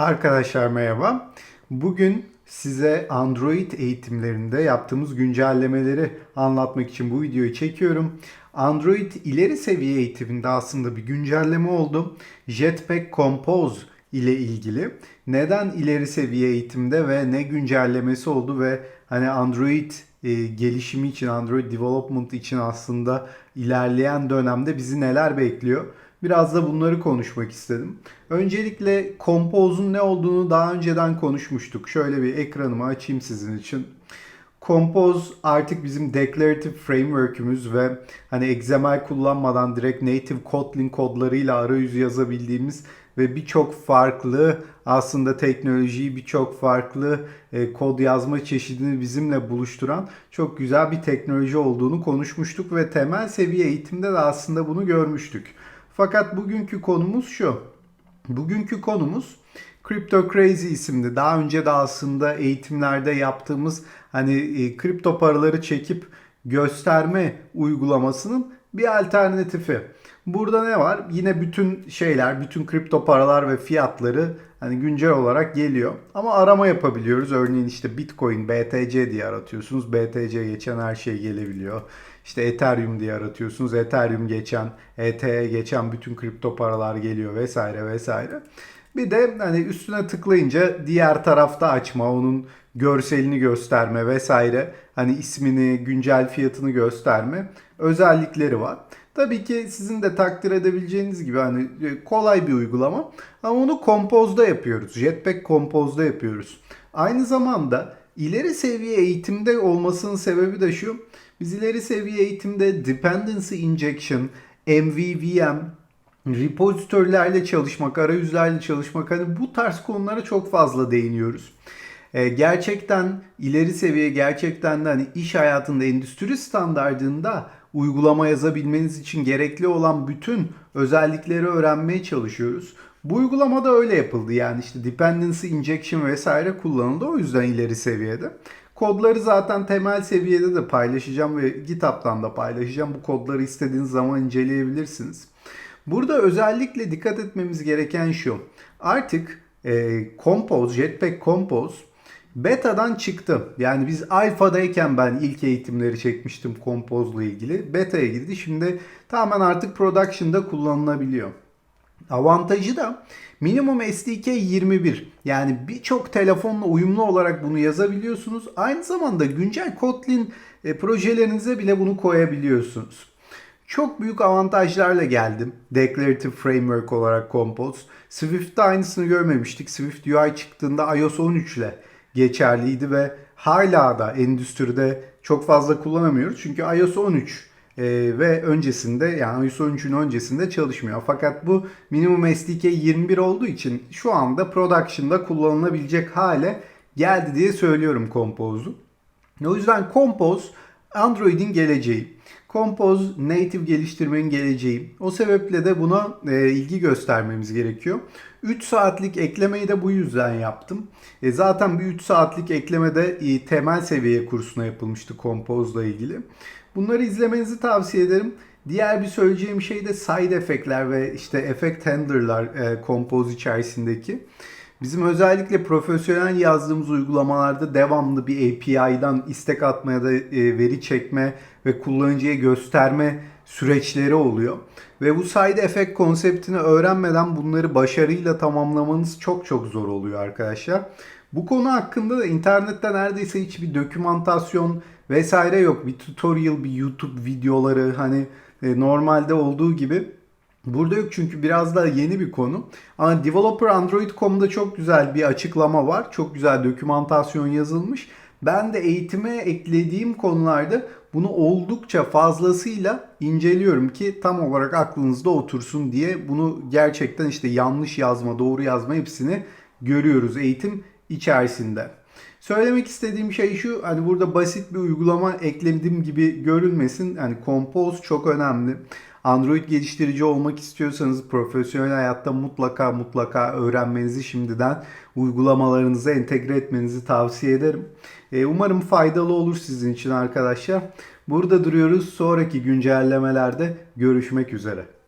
Arkadaşlar merhaba. Bugün size Android eğitimlerinde yaptığımız güncellemeleri anlatmak için bu videoyu çekiyorum. Android ileri seviye eğitiminde aslında bir güncelleme oldu. Jetpack Compose ile ilgili. Neden ileri seviye eğitimde ve ne güncellemesi oldu ve hani Android e, gelişimi için, Android development için aslında ilerleyen dönemde bizi neler bekliyor? Biraz da bunları konuşmak istedim. Öncelikle Compose'un ne olduğunu daha önceden konuşmuştuk. Şöyle bir ekranımı açayım sizin için. Compose artık bizim declarative framework'ümüz ve hani XML kullanmadan direkt native Kotlin kodlarıyla arayüzü yazabildiğimiz ve birçok farklı aslında teknolojiyi birçok farklı e, kod yazma çeşidini bizimle buluşturan çok güzel bir teknoloji olduğunu konuşmuştuk ve temel seviye eğitimde de aslında bunu görmüştük. Fakat bugünkü konumuz şu. Bugünkü konumuz Crypto Crazy isimli. Daha önce de aslında eğitimlerde yaptığımız hani e, kripto paraları çekip gösterme uygulamasının bir alternatifi. Burada ne var? Yine bütün şeyler, bütün kripto paralar ve fiyatları hani güncel olarak geliyor. Ama arama yapabiliyoruz. Örneğin işte Bitcoin, BTC diye aratıyorsunuz. BTC geçen her şey gelebiliyor. İşte Ethereum diye aratıyorsunuz. Ethereum geçen, ETH geçen bütün kripto paralar geliyor vesaire vesaire. Bir de hani üstüne tıklayınca diğer tarafta açma, onun görselini gösterme vesaire. Hani ismini, güncel fiyatını gösterme özellikleri var. Tabii ki sizin de takdir edebileceğiniz gibi hani kolay bir uygulama ama onu Compose'da yapıyoruz. Jetpack Compose'da yapıyoruz. Aynı zamanda ileri seviye eğitimde olmasının sebebi de şu. Biz ileri seviye eğitimde dependency injection, MVVM, repozitörlerle çalışmak, arayüzlerle çalışmak hani bu tarz konulara çok fazla değiniyoruz. Ee, gerçekten ileri seviye gerçekten de hani iş hayatında endüstri standartında uygulama yazabilmeniz için gerekli olan bütün özellikleri öğrenmeye çalışıyoruz. Bu uygulama da öyle yapıldı yani işte dependency injection vesaire kullanıldı o yüzden ileri seviyede. Kodları zaten temel seviyede de paylaşacağım ve GitHub'tan da paylaşacağım. Bu kodları istediğiniz zaman inceleyebilirsiniz. Burada özellikle dikkat etmemiz gereken şu. Artık e, Compose, Jetpack Compose beta'dan çıktı. Yani biz alfadayken ben ilk eğitimleri çekmiştim Compose'la ilgili. Beta'ya girdi. Şimdi tamamen artık production'da kullanılabiliyor. Avantajı da minimum SDK 21. Yani birçok telefonla uyumlu olarak bunu yazabiliyorsunuz. Aynı zamanda güncel Kotlin e, projelerinize bile bunu koyabiliyorsunuz. Çok büyük avantajlarla geldim. Declarative Framework olarak Compose. Swift'te aynısını görmemiştik. Swift UI çıktığında iOS 13 ile geçerliydi ve hala da endüstride çok fazla kullanamıyoruz. Çünkü iOS 13 e, ve öncesinde yani iOS 13'ün öncesinde çalışmıyor. Fakat bu minimum SDK 21 olduğu için şu anda production'da kullanılabilecek hale geldi diye söylüyorum Compose'u. O yüzden Compose Android'in geleceği. Compose native geliştirmenin geleceği. O sebeple de buna e, ilgi göstermemiz gerekiyor. 3 saatlik eklemeyi de bu yüzden yaptım. E, zaten bir 3 saatlik eklemede e, temel seviye kursuna yapılmıştı Compose ile ilgili. Bunları izlemenizi tavsiye ederim. Diğer bir söyleyeceğim şey de side efektler ve işte effect handler'lar e, Compose içerisindeki. Bizim özellikle profesyonel yazdığımız uygulamalarda devamlı bir API'dan istek atma ya da e, veri çekme ve kullanıcıya gösterme süreçleri oluyor. Ve bu side effect konseptini öğrenmeden bunları başarıyla tamamlamanız çok çok zor oluyor arkadaşlar. Bu konu hakkında da internette neredeyse hiçbir dokümantasyon vesaire yok. Bir tutorial, bir YouTube videoları hani e, normalde olduğu gibi Burada yok çünkü biraz daha yeni bir konu. Ama Developer Android.com'da çok güzel bir açıklama var. Çok güzel dokümantasyon yazılmış. Ben de eğitime eklediğim konularda bunu oldukça fazlasıyla inceliyorum ki tam olarak aklınızda otursun diye bunu gerçekten işte yanlış yazma, doğru yazma hepsini görüyoruz eğitim içerisinde. Söylemek istediğim şey şu hani burada basit bir uygulama ekledim gibi görülmesin. Hani Compose çok önemli. Android geliştirici olmak istiyorsanız profesyonel hayatta mutlaka mutlaka öğrenmenizi şimdiden uygulamalarınıza entegre etmenizi tavsiye ederim. E, umarım faydalı olur sizin için arkadaşlar. Burada duruyoruz. Sonraki güncellemelerde görüşmek üzere.